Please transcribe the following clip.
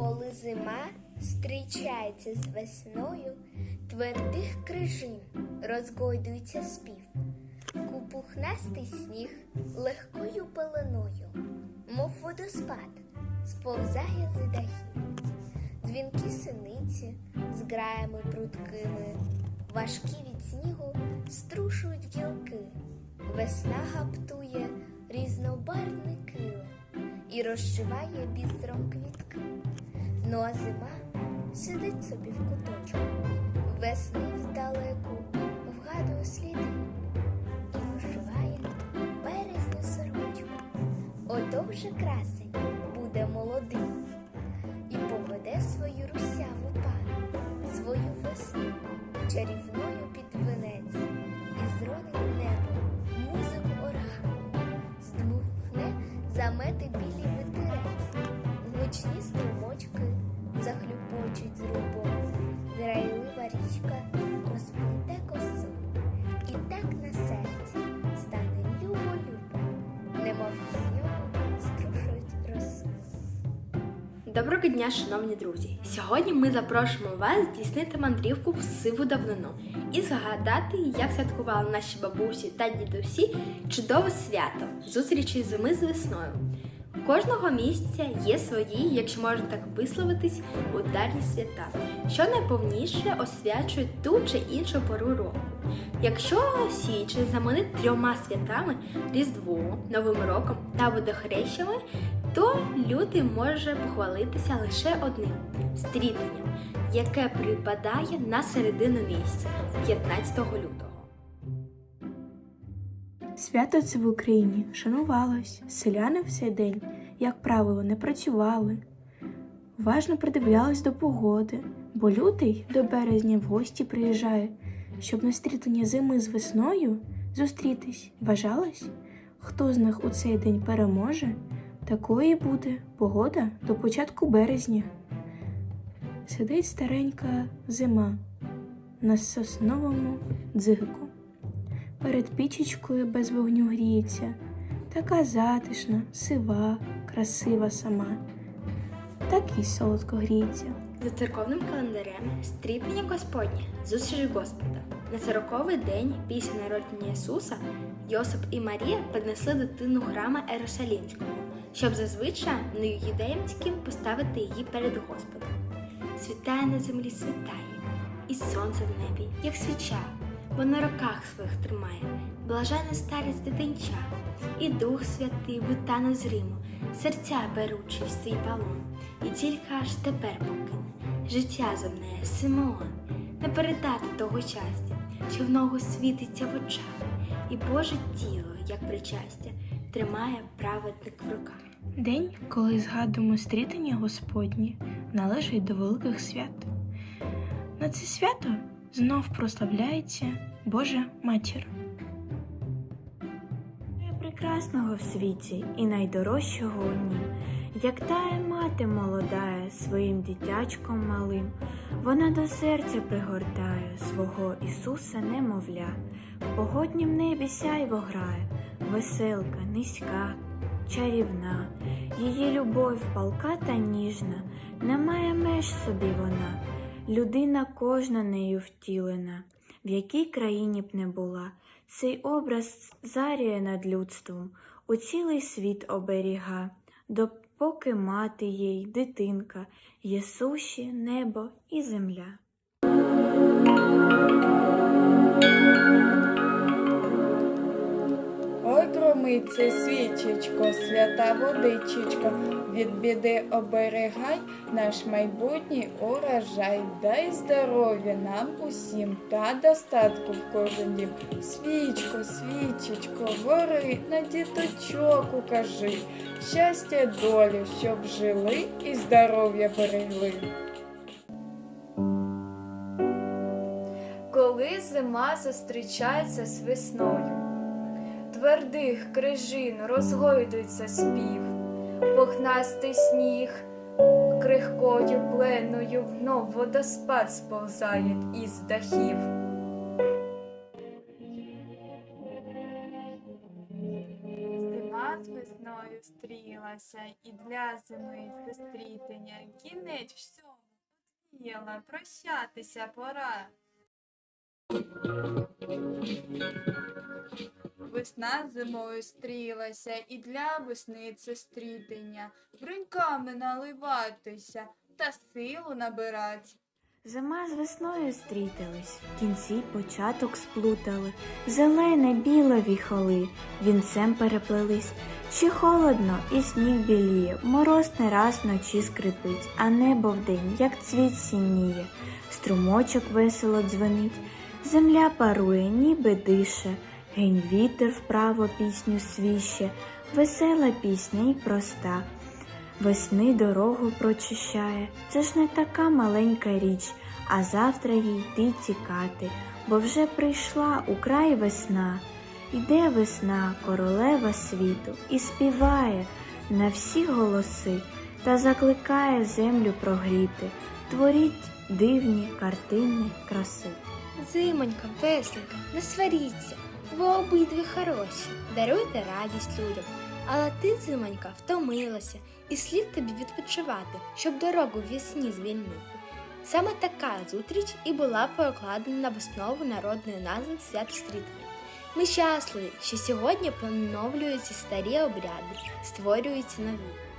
Коли зима зустрічається з весною, твердих крижин розгойдується спів, купухнастий сніг легкою пеленою, мов водоспад, сповзає з дахів. Дзвінки синиці з граями прудкими, важкі від снігу струшують гілки. Весна гаптує різнобарвний килим і розшиває бістром квітки. Ну а зима сидить собі в куточку, весни здалеку вгадує сліди і вишиває березню сорочку. Ото вже красень буде молодим і поведе свою русяву пану, свою весну чарівною під венець, і зронить небо музику органу, здмухне замети білі витирець, гучні захлюпочуть зрубом, грайлива річка розплете косу, і так на серці стане любо-любо, немов з нього струшують росу. Доброго дня, шановні друзі! Сьогодні ми запрошуємо вас здійснити мандрівку в сиву давнину і згадати, як святкували наші бабусі та дідусі чудове свято зустрічі зими з весною. Кожного місця є свої, якщо можна так висловитись, ударні свята, що найповніше освячують ту чи іншу пору року. Якщо січень знаменит трьома святами Різдвом, Новим роком та водохрещами, то лютий може похвалитися лише одним стрітанням, яке припадає на середину місяця 15 лютого. Свято це в Україні шанувалось, селяни в цей день, як правило, не працювали. Важно придивлялись до погоди, бо лютий до березня в гості приїжджає, щоб на стрітання зими з весною зустрітись. Вважалось, хто з них у цей день переможе, такої буде погода до початку березня. Сидить старенька зима на сосновому дзику перед пічечкою без вогню гріється, така затишна, сива, красива сама, так і солодко гріється. За церковним календарем стрітання Господнє зустріч Господа. На сороковий день після народження Ісуса Йосип і Марія принесли дитину храма Ерусалімського, щоб зазвичай неюдеїмським поставити її перед Господом. Світає на землі світає, і сонце в небі, як свіча, бо на руках своїх тримає, блажена старість дитинча, і Дух Святий витане з Риму, серця беручи в свій палон, і тільки аж тепер покине життя земне, Симеон, не передати того щастя, що в ногу світиться в очах, і Боже тіло, як причастя, тримає праведник в руках. День, коли згадуємо стрітання Господнє, належить до великих свят. На це свято знов прославляється Божа Матір. Прекрасного в світі і найдорожчого у нім, як тая мати молодая своїм дитячком малим, вона до серця пригортає свого Ісуса немовля, в погоднім небі сяйво грає, веселка, низька, чарівна, її любов палка та ніжна, немає меж собі вона, людина кожна нею втілена, в якій країні б не була. Цей образ заряє над людством, у цілий світ оберіга, допоки мати їй, дитинка, є суші, небо і земля. Громице, свічечко, свята водичечко, від біди оберегай наш майбутній урожай. Дай здоров'я нам усім та достатку в кожен дім. Свічко, свічечко, гори на діточок укажи, щастя долю, щоб жили і здоров'я берегли. Коли зима зустрічається з весною, твердих крижин розгойдується спів, пухнастий сніг крихкою пленою внов водоспад сповзає із дахів. Зима весною стрілася, і для зими зустрітення, кінець всьому подвіяла, прощатися пора. Весна зимою стрілася, і для весни це стрітення, бруньками наливатися та силу набирать. Зима з весною стрітились, кінці початок сплутали, зелене, біле віхоли, вінцем переплелись. Ще холодно, і сніг біліє, мороз не раз вночі скрипить, а небо вдень, як цвіт сініє, струмочок весело дзвенить, земля парує, ніби дише, гень вітер вправо пісню свіще, весела пісня й проста. Весни дорогу прочищає, це ж не така маленька річ, а завтра їй йти тікати, бо вже прийшла у край весна. Йде весна, королева світу, і співає на всі голоси та закликає землю прогріти, творіть дивні картини краси. Зимонька, весенька, не сваріться, ви обидві хороші, даруйте радість людям. Але ти, зимонька, втомилася, і слід тобі відпочивати, щоб дорогу весні звільнити. Саме така зустріч і була покладена в основу народної назви свят стрітення. Ми щасливі, що сьогодні поновлюються старі обряди, створюються нові.